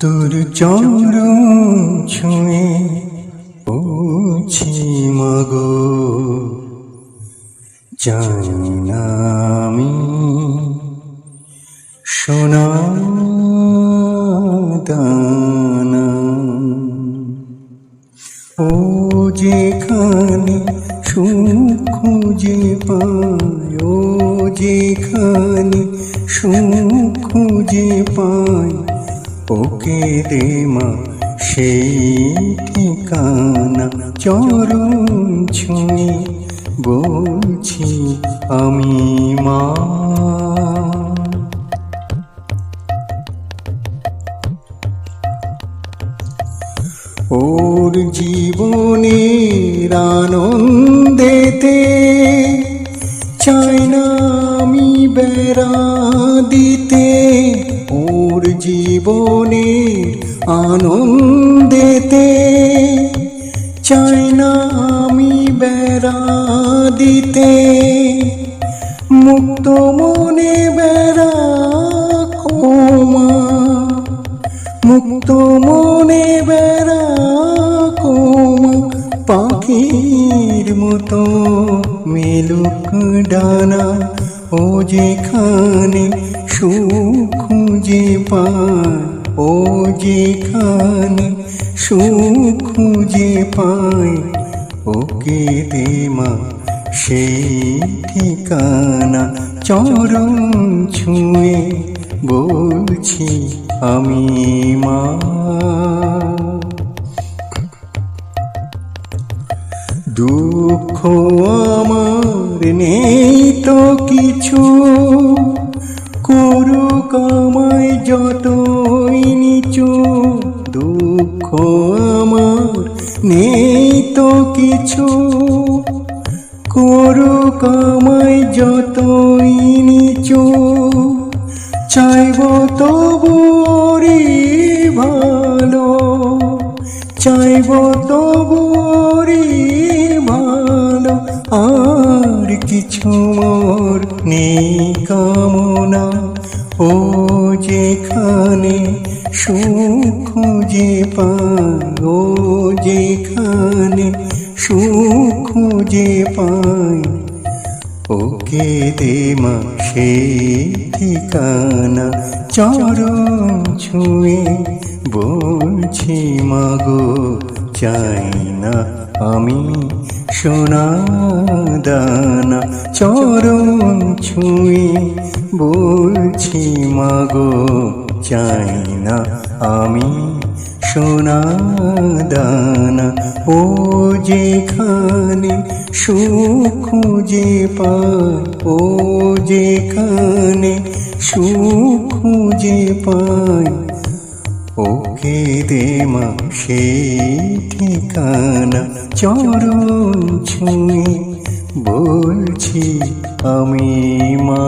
তোর চরণ ছুঁয়ে পৌঁছি মাগো। জানি না আমি সোনা দানা। ও যেখানে সুখ খুঁজে পায়, ও যেখানে সুখ খুঁজে পায় ওকে দে মা সেই ঠিকানা চরণ ছুঁয়ে বলছি আমি মা। ওর জীবনের আনন্দেতে ওর জীবনের আনন্দেতে চাই না আমি বেড়া দিতে মুক্ত মনে বেড়া কোমা মুক্ত মনে বেড়া কোমা পাখির মতো মেলুক ডানা ও যেখানে সুখ খুঁজে পায় ও যেখানে সুখ খুঁজে পায় ওকে দে মা, সেই ঠিকানা, চরণ ছুঁয়ে বলছি, আমি মা। দুঃখ আমার নেই তো কিছু। করুক আমায় যতই নিচু দুঃখ আমার, নেই তো কিছু। করুক আমায় যতই নিচু, চাইব তবুরি ভালো। চাইব তবুরি কামনা ও যেখানে সুখ খুঁজে পায় ও যেখানে সুখ খুঁজে পায় ওকে দে মা সেই ঠিকানা। চরণ ছুঁয়ে বলছি মাগো চাই না আমি সোনা দানা চরণ ছুঁয়ে বলছি মাগো চাই না আমি সোনা দানা, ও যেখানে সুখ খুঁজে পায়, ও যেখানে সুখ খুঁজে পায়, ওকে দে মা সেই ঠিকানা, চরণ ছুঁয়ে বলছি আমি মা।